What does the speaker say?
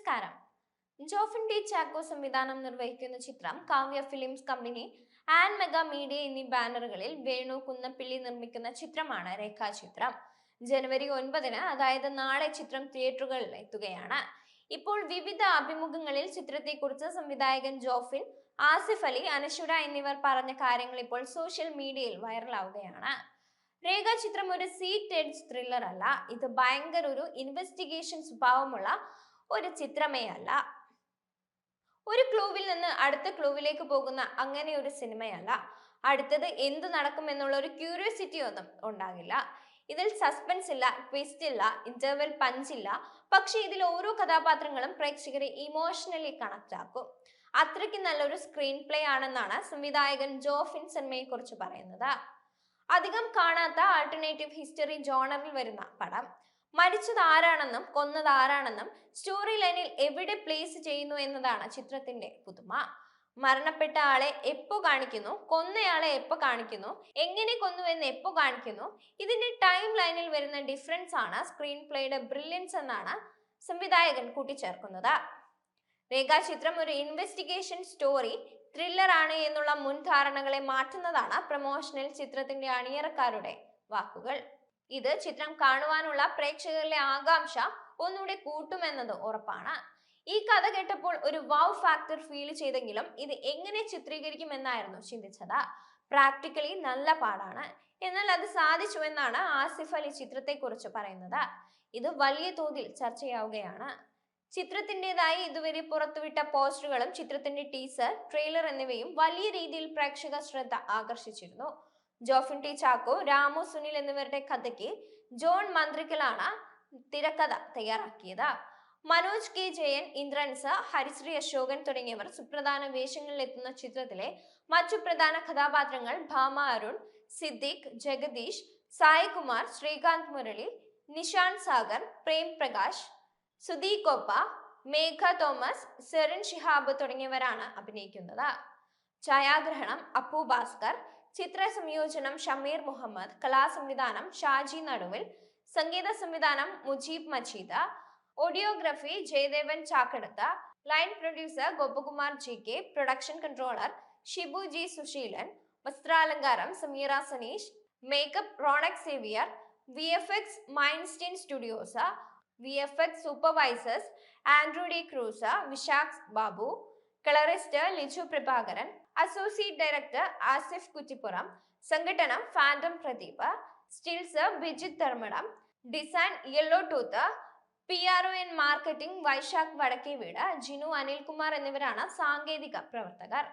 നമസ്കാരം. ജോഫിൻ ഡി ചാക്കോ സംവിധാനം നിർവഹിക്കുന്ന ചിത്രം Kavya films company and mega media എന്നീ ബാനറുകളിൽ വേണു കുന്നപ്പിള്ളി നിർമ്മിക്കുന്ന ചിത്രമാണ് രേഖാചിത്രം. ജനുവരി ഒൻപതിന് അതായത് നാളെ ചിത്രം തിയേറ്ററുകളിൽ എത്തുകയാണ്. ഇപ്പോൾ വിവിധ അഭിമുഖങ്ങളിൽ ചിത്രത്തെക്കുറിച്ച് സംവിധായകൻ ജോഫിൻ ആസിഫ് അലി അനശ്വര എന്നിവർ പറഞ്ഞ കാര്യങ്ങൾ ഇപ്പോൾ സോഷ്യൽ മീഡിയയിൽ വൈറലാവുകയാണ്. രേഖ ചിത്രം ഒരു സീറ്റ് എഡ്ജ് ത്രില്ലർ അല്ല ഇത് ഭയങ്കര ഒരു ഇൻവെസ്റ്റിഗേഷൻ സ്വഭാവമുള്ള ഒരു ചിത്രമേ അല്ല. ഒരു ക്ലൂവിൽ നിന്ന് അടുത്ത ക്ലൂവിലേക്ക് പോകുന്ന അങ്ങനെ ഒരു സിനിമയല്ല അടുത്തത് എന്ത് നടക്കും എന്നുള്ള ഒരു ക്യൂരിയോസിറ്റി ഒന്നും ഉണ്ടാകില്ല. ഇതിൽ സസ്പെൻസ് ഇല്ല ട്വിസ്റ്റ് ഇല്ല ഇന്റർവെൽ പഞ്ച് ഇല്ല. പക്ഷേ ഇതിൽ ഓരോ കഥാപാത്രങ്ങളും പ്രേക്ഷകരെ ഇമോഷണലി കണക്ട് ആക്കും. അത്രയ്ക്ക് നല്ലൊരു സ്ക്രീൻ പ്ലേ ആണെന്നാണ് സംവിധായകൻ ജോഫിൻ സിനിമയെ കുറിച്ച് പറയുന്നത്. അധികം കാണാത്ത ആൾട്ടർനേറ്റീവ് ഹിസ്റ്ററി ജോണറിൽ വരുന്ന പടം. മരിച്ചത് ആരാണെന്നും കൊന്നത് ആരാണെന്നും സ്റ്റോറി ലൈനിൽ എവിടെ പ്ലേസ് ചെയ്യുന്നു എന്നതാണ് ചിത്രത്തിന്റെ പുതുമ. മരണപ്പെട്ട ആളെ എപ്പോ കാണിക്കുന്നു കൊന്നയാളെ എപ്പോ കാണിക്കുന്നു എങ്ങനെ കൊന്നു എന്ന് എപ്പോ കാണിക്കുന്നു ഇതിന്റെ ടൈം ലൈനിൽ വരുന്ന ഡിഫറൻസ് ആണ് സ്ക്രീൻ പ്ലേയുടെ ബ്രില്യൻസ് എന്നാണ് സംവിധായകൻ കൂട്ടിച്ചേർക്കുന്നത്. രേഖാചിത്രം ഒരു ഇൻവെസ്റ്റിഗേഷൻ സ്റ്റോറി ത്രില്ലർ ആണ് എന്നുള്ള മുൻധാരണകളെ മാറ്റുന്നതാണ് പ്രമോഷനിൽ ചിത്രത്തിന്റെ അണിയറക്കാരുടെ വാക്കുകൾ. ഇത് ചിത്രം കാണുവാനുള്ള പ്രേക്ഷകരിലെ ആകാംക്ഷ ഒന്നുകൂടി കൂട്ടുമെന്നത് ഉറപ്പാണ്. ഈ കഥ കേട്ടപ്പോൾ ഒരു വൗ ഫാക്ടർ ഫീൽ ചെയ്തെങ്കിലും ഇത് എങ്ങനെ ചിത്രീകരിക്കുമെന്നായിരുന്നു ചിന്തിച്ചത്. പ്രാക്ടിക്കലി നല്ല പാടാണ്. എന്നാൽ അത് സാധിച്ചു എന്നാണ് ആസിഫ് അലി ചിത്രത്തെക്കുറിച്ച് പറയുന്നത്. ഇത് വലിയ തോതിൽ ചർച്ചയാവുകയാണ്. ചിത്രത്തിന്റെതായി ഇതുവരെ പുറത്തുവിട്ട പോസ്റ്ററുകളും ചിത്രത്തിന്റെ ടീസർ ട്രെയിലർ എന്നിവയും വലിയ രീതിയിൽ പ്രേക്ഷക ശ്രദ്ധ ആകർഷിച്ചിരുന്നു. ജോഫിൻ ടി ചാക്കോ രാമു സുനിൽ എന്നിവരുടെ കഥയ്ക്ക് ജോൺ മന്ത്രിക്കലാണ് തിരക്കഥ തയ്യാറാക്കിയത്. മനോജ് കെ. ജയൻ ഇന്ദ്രൻസ് ഹരിശ്രീ അശോകൻ തുടങ്ങിയവർ സുപ്രധാന വേഷങ്ങളിൽ എത്തുന്ന ചിത്രത്തിലെ മറ്റു പ്രധാന കഥാപാത്രങ്ങൾ ഭാമ അരുൺ സിദ്ദിഖ് ജഗദീഷ് സായികുമാർ ശ്രീകാന്ത് മുരളി നിഷാൻ സാഗർ പ്രേം പ്രകാശ് സുധീ കൊപ്പ മേഘ തോമസ് സെറിൻ ഷിഹാബ് തുടങ്ങിയവരാണ് അഭിനയിക്കുന്നത്. ഛായാഗ്രഹണം അപ്പു ഭാസ്കർ ചിത്ര സംയോജനം ഷമീർ മുഹമ്മദ് കലാസംവിധാനം ഷാജി നടുവിൽ സംഗീത സംവിധാനം Mujeeb Majeed audiography Jayadevan Chakkadath line producer Gopakumar G K production controller Shibu G Susheelan വസ്ത്രാലങ്കാരം Sameera Saneesh makeup Ronex Xavier V F X Mindstein studios V F X supervisors Andrew D Cruz Vishakh Babu colourist Liju Prabhakaran associate director Asif Kuttippuram സംഘടന fandom Pradeep stills Bijith Dharmadam design yellow tooth P R O and marketing Vaisakh Vadakkeveed Jinu Anilkumar എന്നിവരാണ് സാങ്കേതിക പ്രവർത്തകർ.